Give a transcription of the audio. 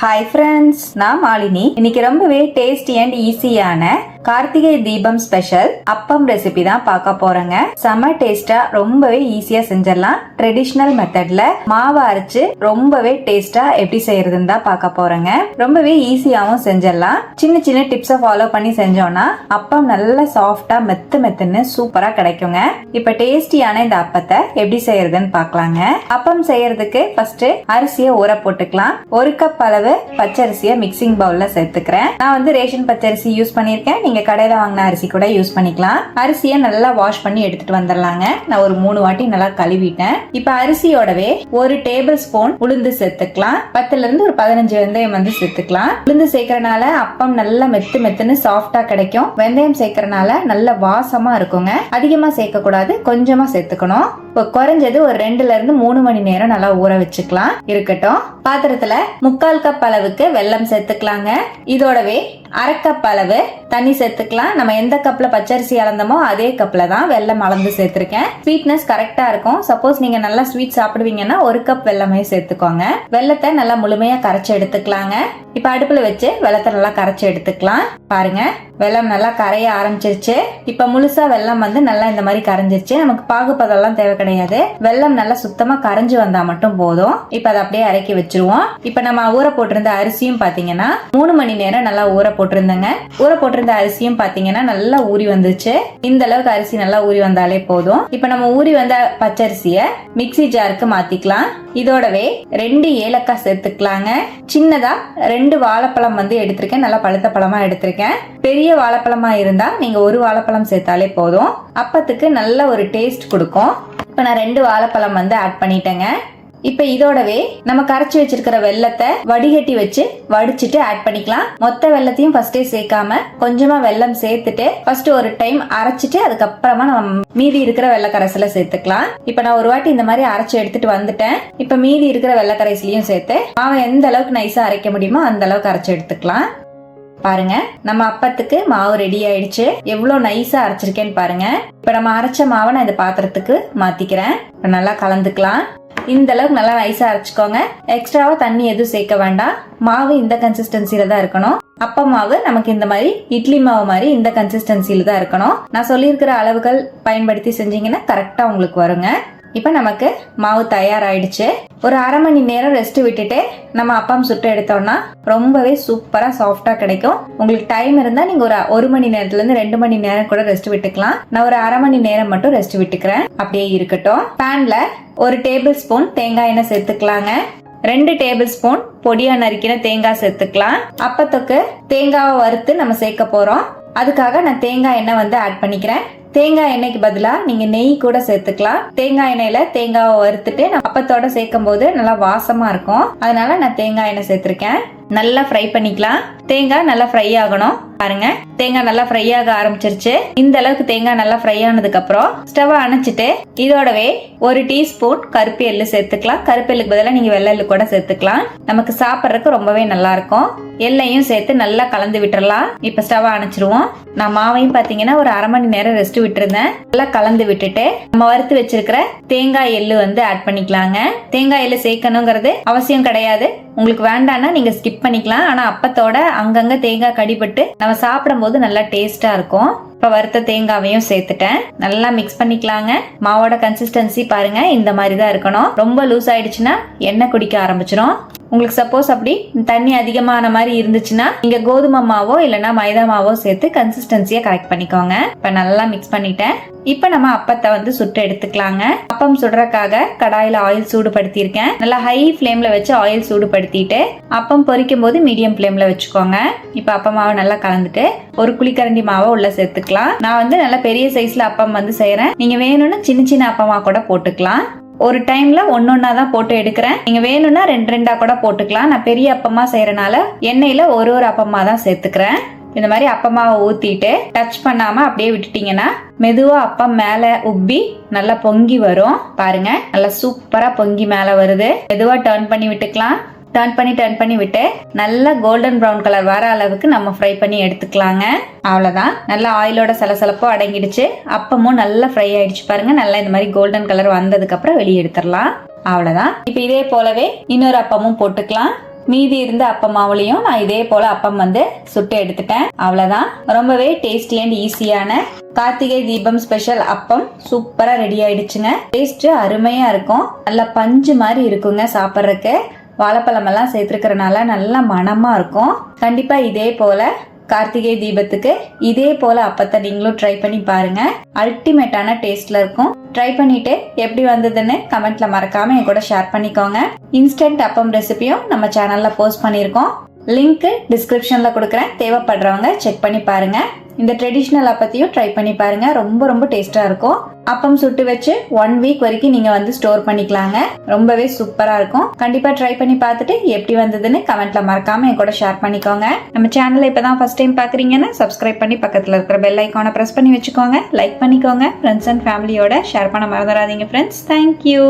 Hi friends நான் மாலினி. இன்னைக்கு ரொம்பவே டேஸ்டி அண்ட் ஈஸியான கார்த்திகை தீபம் ஸ்பெஷல் அப்பம் ரெசிபி தான் பார்க்க போறேங்க. செம டேஸ்டா ரொம்பவே ஈஸியா செஞ்சிடலாம். ட்ரெடிஷ்னல் மெத்தட்ல மாவு அரைச்சு ரொம்பவே டேஸ்டா எப்படி செய்யறதுன்னு தான் பார்க்க போறேங்க. ரொம்பவே ஈஸியாவும் செஞ்சிடலாம். சின்ன சின்ன டிப்ஸை ஃபாலோ பண்ணி செஞ்சோம்னா அப்பம் நல்ல சாஃப்டா மெத்து மெத்துன்னு சூப்பரா கிடைக்குங்க. இப்ப டேஸ்டியான இந்த அப்பத்தை எப்படி செய்யறதுன்னு பார்க்கலாங்க. அப்பம் செய்யறதுக்கு ஃபர்ஸ்ட் அரிசியை ஊற போட்டுக்கலாம். ஒரு கப் அளவு பச்சரிசியை மிக்சிங் பவுல்ல சேர்த்துக்கிறேன். நான் வந்து ரேஷன் பச்சரிசி யூஸ் பண்ணியிருக்கேன். நீங்க கடையில வாங்கின அரிசி கூட யூஸ் பண்ணிக்கலாம். அரிசியை நல்லா வாஷ் பண்ணி எடுத்துட்டு வந்துடலாங்க. நான் ஒரு மூணு வாட்டி நல்லா கழுவிட்டேன். இப்ப அரிசியோடவே ஒரு டேபிள் ஸ்பூன் உளுந்து சேர்த்துக்கலாம். பத்துல இருந்து ஒரு பதினஞ்சு வெந்தயம் வந்து சேர்த்துக்கலாம். உளுந்து சேர்க்கறனால அப்பம் நல்லா மெத்து மெத்துன்னு சாஃப்டா கிடைக்கும். வெந்தயம் சேர்க்கறனால நல்ல வாசமா இருக்குங்க. அதிகமா சேர்க்க கூடாது கொஞ்சமா சேர்த்துக்கணும். இப்போ குறைஞ்சது ஒரு ரெண்டுல இருந்து மூணு மணி நேரம் நல்லா ஊற வச்சுக்கலாம். இருக்கட்டும். பாத்திரத்துல முக்கால் கப் அளவுக்கு வெல்லம் சேர்த்துக்கலாங்க. இதோடவே அரை கப் அளவு தண்ணி சேர்த்துக்கலாம். நம்ம எந்த கப்ல பச்சரிசி அளந்தமோ அதே கப்ல தான் வெல்லம் அளந்து சேர்த்திருக்கேன். ஸ்வீட்னஸ் கரெக்டா இருக்கும். சப்போஸ் நீங்க நல்லா ஸ்வீட் சாப்பிடுவீங்கன்னா ஒரு கப் வெல்லமே சேர்த்துக்கோங்க. வெல்லத்தை நல்லா முழுமையா கரைச்சு எடுத்துக்கலாங்க. இப்ப அடுப்புல வச்சு வெள்ளத்தை நல்லா கரைச்சு எடுத்துக்கலாம். பாருங்க. வெல்லம் நல்லா கரைய ஆரம்பிச்சிருச்சு. இப்ப முழுசா வெல்லம் வந்து நல்லா இந்த மாதிரி கரைஞ்சிருச்சு. நமக்கு பாகுபதெல்லாம் தேவை கிடையாது. வெல்லம் நல்லா சுத்தமா கரைஞ்சு வந்தா மட்டும் போதும். இப்ப அதை அப்படியே இறக்கி வச்சிருவோம். இப்ப நம்ம ஊற போட்டிருந்த அரிசியும் பாத்தீங்கன்னா மூணு மணி நேரம் நல்லா ஊற போட்டிருந்தேங்க. ஊற போட்டிருந்த அரிசியும் பாத்தீங்கன்னா நல்லா ஊறி வந்துச்சு இந்த அளவுக்கு அரிசி நல்லா ஊறி வந்தாலே போதும். இப்ப நம்ம ஊறி வந்த பச்சரிசிய மிக்ஸி ஜாருக்கு மாத்திக்கலாம். இதோடவே ரெண்டு ஏலக்காய் சேர்த்துக்கலாங்க. சின்னதா ரெண்டு வாழைப்பழம் வந்து எடுத்திருக்கேன். நல்லா பழுத்த பழமா எடுத்திருக்கேன். பெரிய வாழைப்பழமா இருந்தா நீங்க ஒரு வாழைப்பழம் சேர்த்தாலே போதும். அப்பத்துக்கு நல்ல ஒரு டேஸ்ட் கொடுக்கும். இப்ப நான் ரெண்டு வாழைப்பழம் வந்து ஆட் பண்ணிட்டேங்க. இப்ப இதோடவே நம்ம கரைச்சி வச்சிருக்கிற வெள்ளத்தை வடிகட்டி வச்சு வடிச்சிட்டு ஆட் பண்ணிக்கலாம். மொத்த வெள்ளத்தையும் ஃபர்ஸ்டே சேர்க்காம கொஞ்சமா வெல்லம் சேர்த்துட்டு ஃபர்ஸ்ட் ஒரு டைம் அரைச்சிட்டு அதுக்கப்புறமா நம்ம மீதி இருக்கிற வெள்ளக்கரைசல சேர்த்துக்கலாம். இப்ப நான் ஒரு வாட்டி இந்த மாதிரி அரைச்சி எடுத்துட்டு வந்துட்டேன். இப்ப மீதி இருக்கிற வெள்ளக்கரைசலையும் சேர்த்து மாவை எந்த அளவுக்கு நைஸா அரைக்க முடியுமோ அந்த அளவுக்கு அரைச்சி எடுத்துக்கலாம். பாருங்க நம்ம அப்பத்துக்கு மாவு ரெடி ஆயிடுச்சு. எவ்வளவு நைஸா அரைச்சிருக்கேன்னு பாருங்க. இப்ப நம்ம அரைச்ச மாவை நான் இந்த பாத்திரத்துக்கு மாத்திக்கிறேன். இப்ப நல்லா கலந்துக்கலாம். இந்த அளவுக்கு நல்லா நைஸா அரைச்சிக்கோங்க. எக்ஸ்ட்ராவா தண்ணி எதுவும் சேர்க்க வேண்டாம். மாவு இந்த கன்சிஸ்டன்சில தான் இருக்கணும். அப்ப மாவு நமக்கு இந்த மாதிரி இட்லி மாவு மாதிரி இந்த கன்சிஸ்டன்சில தான் இருக்கணும். நான் சொல்லியிருக்கிற அளவுகள் பயன்படுத்தி செஞ்சீங்கன்னா கரெக்டா உங்களுக்கு வருங்க. இப்போ நமக்கு மாவு தயாராகிடுச்சு ஒரு அரை மணி நேரம் ரெஸ்ட் விட்டுட்டு நம்ம அப்பம் சுட்டு எடுத்தோம்னா ரொம்பவே சூப்பராக சாஃப்டாக கிடைக்கும். உங்களுக்கு டைம் இருந்தால் நீங்கள் ஒரு ஒரு மணி நேரத்துலேருந்து ரெண்டு மணி நேரம் கூட ரெஸ்ட் விட்டுக்கலாம். நான் ஒரு அரை மணி நேரம் மட்டும் ரெஸ்ட் விட்டுக்கிறேன். அப்படியே இருக்கட்டும். பேனில் ஒரு டேபிள் ஸ்பூன் தேங்காய் எண்ணெய் சேர்த்துக்கலாங்க. ரெண்டு டேபிள் ஸ்பூன் பொடியா நறுக்கின தேங்காய் சேர்த்துக்கலாம். அப்பத்துக்கு தேங்காவை வறுத்து நம்ம சேர்க்க போறோம். அதுக்காக நான் தேங்காய் எண்ணெய் வந்து ஆட் பண்ணிக்கிறேன். தேங்காய் எண்ணெய்க்கு பதிலா நீங்க நெய் கூட சேர்த்துக்கலாம். தேங்காய் எண்ணெயில தேங்காவை வறுத்துட்டு நான் அப்பத்தோட சேர்க்கும் போது நல்லா வாசமா இருக்கும். அதனால நான் தேங்காய் எண்ணெய் சேர்த்திருக்கேன். நல்லா ஃப்ரை பண்ணிக்கலாம். தேங்காய் நல்லா ஃப்ரை ஆகணும். பாருங்க தேங்காய் நல்லா ஃப்ரை ஆக ஆரம்பிச்சிருச்சு. இந்த அளவுக்கு தேங்காய் நல்லா ஃப்ரை ஆனதுக்கு அப்புறம் ஸ்டவ் அணைச்சிட்டு இதோடவே ஒரு டீஸ்பூன் கருப்பு எள்ளு சேர்த்துக்கலாம். கருப்பு எள்ளுக்கு பதிலாக நீங்க வெள்ளை எள்ளு கூட சேர்த்துக்கலாம். நமக்கு சாப்பிட்றதுக்கு ரொம்பவே நல்லா இருக்கும். எல்லையும் சேர்த்து நல்லா கலந்து விட்டுறலாம். இப்ப ஸ்டவ் அணைச்சிருவோம். நான் மாவையும் பாத்தீங்கன்னா ஒரு அரை மணி நேரம் ரெஸ்ட் விட்டுருந்தேன். நல்லா கலந்து விட்டுட்டு நம்ம வறுத்து வச்சிருக்கிற தேங்காய் எள்ளு வந்து ஆட் பண்ணிக்கலாங்க. தேங்காய் எள்ளு சேர்க்கணுங்கிறது அவசியம் கிடையாது. உங்களுக்கு வேண்டாம்னா நீங்க ஸ்கிப் பண்ணிக்கலாம். ஆனா அப்பத்தோட அங்கங்க தேங்காய் கடிபட்டு நம்ம சாப்பிடும் போது நல்லா டேஸ்டா இருக்கும். இப்ப வறுத்த தேங்காவையும் சேர்த்துட்டேன். நல்லா மிக்ஸ் பண்ணிக்கலாங்க. மாவோட கன்சிஸ்டன்சி பாருங்க இந்த மாதிரி தான் இருக்கணும். ரொம்ப லூஸ் ஆயிடுச்சுன்னா எண்ணெய் குடிக்க ஆரம்பிச்சிடும் உங்களுக்கு சப்போஸ் அப்படி தண்ணி அதிகமான மாதிரி இருந்துச்சுன்னா நீங்க கோதுமை மாவோ இல்லைன்னா மைதா மாவோ சேர்த்து கன்சிஸ்டன்சியை கரெக்ட் பண்ணிக்கோங்க. இப்ப நல்லா மிக்ஸ் பண்ணிட்டேன். இப்ப நம்ம அப்பத்தை வந்து சுட்டு எடுத்துக்கலாங்க. அப்பம் சுடுறதுக்காக கடாயில ஆயில் சூடுபடுத்தியிருக்கேன். நல்லா ஹை ஃப்ளேம்ல வச்சு ஆயில் சூடுபடுத்திட்டு அப்பம் பொரிக்கும் போது மீடியம் ஃப்ளேம்ல வச்சுக்கோங்க. இப்ப அப்பம் மாவை நல்லா கலந்துட்டு ஒரு குழிக்கரண்டி மாவை உள்ள சேர்த்துக்கலாம். நான் வந்து நல்லா பெரிய சைஸ்ல அப்பம் வந்து செய்யறேன் நீங்க வேணும்னா சின்ன சின்ன அப்பமா கூட போட்டுக்கலாம். ஒரு டைம்ல ஒன்னொன்னா தான் போட்டு எடுக்கிறேன். நீங்க வேணும்னா ரெண்டு ரெண்டா கூட போட்டுக்கலாம். நான் பெரிய அப்பமா செய்யறனால எண்ணெயில ஒரு ஒரு அப்பமா தான் சேர்த்துக்கிறேன். இந்த மாதிரி அப்பமாவை ஊத்திட்டு டச் பண்ணாம அப்படியே விட்டுட்டீங்கன்னா மெதுவா அப்பம் மேல உப்பி நல்லா பொங்கி வரும். பாருங்க நல்லா சூப்பரா பொங்கி மேல வருது. மெதுவா டர்ன் பண்ணி விட்டுக்கலாம். டர்ன் பண்ணி டர்ன் பண்ணி விட்டு நல்லா கோல்டன் ப்ரௌன் கலர் வர அளவுக்கு நம்ம ஃப்ரை பண்ணி எடுத்துக்கலாங்க. அவ்வளோதான் நல்லா ஆயிலோட சலசலப்போ அடங்கிடுச்சு. அப்பமும் நல்லா ஃப்ரை ஆயிடுச்சு பாருங்க. நல்லா இந்த மாதிரி கோல்டன் கலர் வந்ததுக்கு அப்புறம் வெளியே எடுத்துடலாம். அவ்வளோதான் இப்போ இதே போலவே இன்னொரு அப்பமும் போட்டுக்கலாம். மீதி இருந்த அப்பம் மாவுலையும் நான் இதே போல அப்பம் வந்து சுட்டு எடுத்துட்டேன். அவ்வளோதான் ரொம்பவே டேஸ்டி அண்ட் ஈஸியான கார்த்திகை தீபம் ஸ்பெஷல் அப்பம் சூப்பரா ரெடி ஆயிடுச்சுங்க. டேஸ்ட் அருமையா இருக்கும். நல்லா பஞ்சு மாதிரி இருக்குங்க சாப்பிட்றதுக்கு. வாழைப்பழமெல்லாம் சேர்த்துருக்கறனால நல்லா மணமா இருக்கும். கண்டிப்பா இதே போல கார்த்திகை தீபத்துக்கு இதே போல அப்பத்தை நீங்களும் ட்ரை பண்ணி பாருங்க. அல்டிமேட்டான டேஸ்ட்ல இருக்கும். ட்ரை பண்ணிட்டு எப்படி வந்ததுன்னு கமெண்ட்ல மறக்காம என் கூட ஷேர் பண்ணிக்கோங்க. இன்ஸ்டன்ட் அப்பம் ரெசிபியும் நம்ம சேனல்ல போஸ்ட் பண்ணியிருக்கோம். லிங்க்கு டிஸ்கிரிப்ஷனில் கொடுக்குறேன். தேவைப்படுறவங்க செக் பண்ணி பாருங்கள் இந்த ட்ரெடிஷ்னல் அப்பத்தையும் ட்ரை பண்ணி பாருங்க. ரொம்ப ரொம்ப டேஸ்டா இருக்கும். அப்பம் சுட்டு வச்சு ஒன் வீக் வரைக்கும் நீங்க வந்து ஸ்டோர் பண்ணிக்கலாங்க. ரொம்பவே சூப்பரா இருக்கும். கண்டிப்பா ட்ரை பண்ணி பார்த்துட்டு எப்படி வந்ததுன்னு கமெண்ட்ல மறக்காம என் கூட ஷேர் பண்ணிக்கோங்க. நம்ம சேனலை இப்பதான் ஃபர்ஸ்ட் டைம் பாக்குறீங்கன்னா சப்ஸ்கிரைப் பண்ணி பக்கத்துல இருக்கிற பெல் ஐக்கானை பிரஸ் பண்ணி வச்சுக்கோங்க. லைக் பண்ணிக்கோங்க. ஃப்ரெண்ட்ஸ் அண்ட் ஃபேமிலியோட ஷேர் பண்ண மறந்துடாதீங்க ஃப்ரெண்ட்ஸ் தேங்க்யூ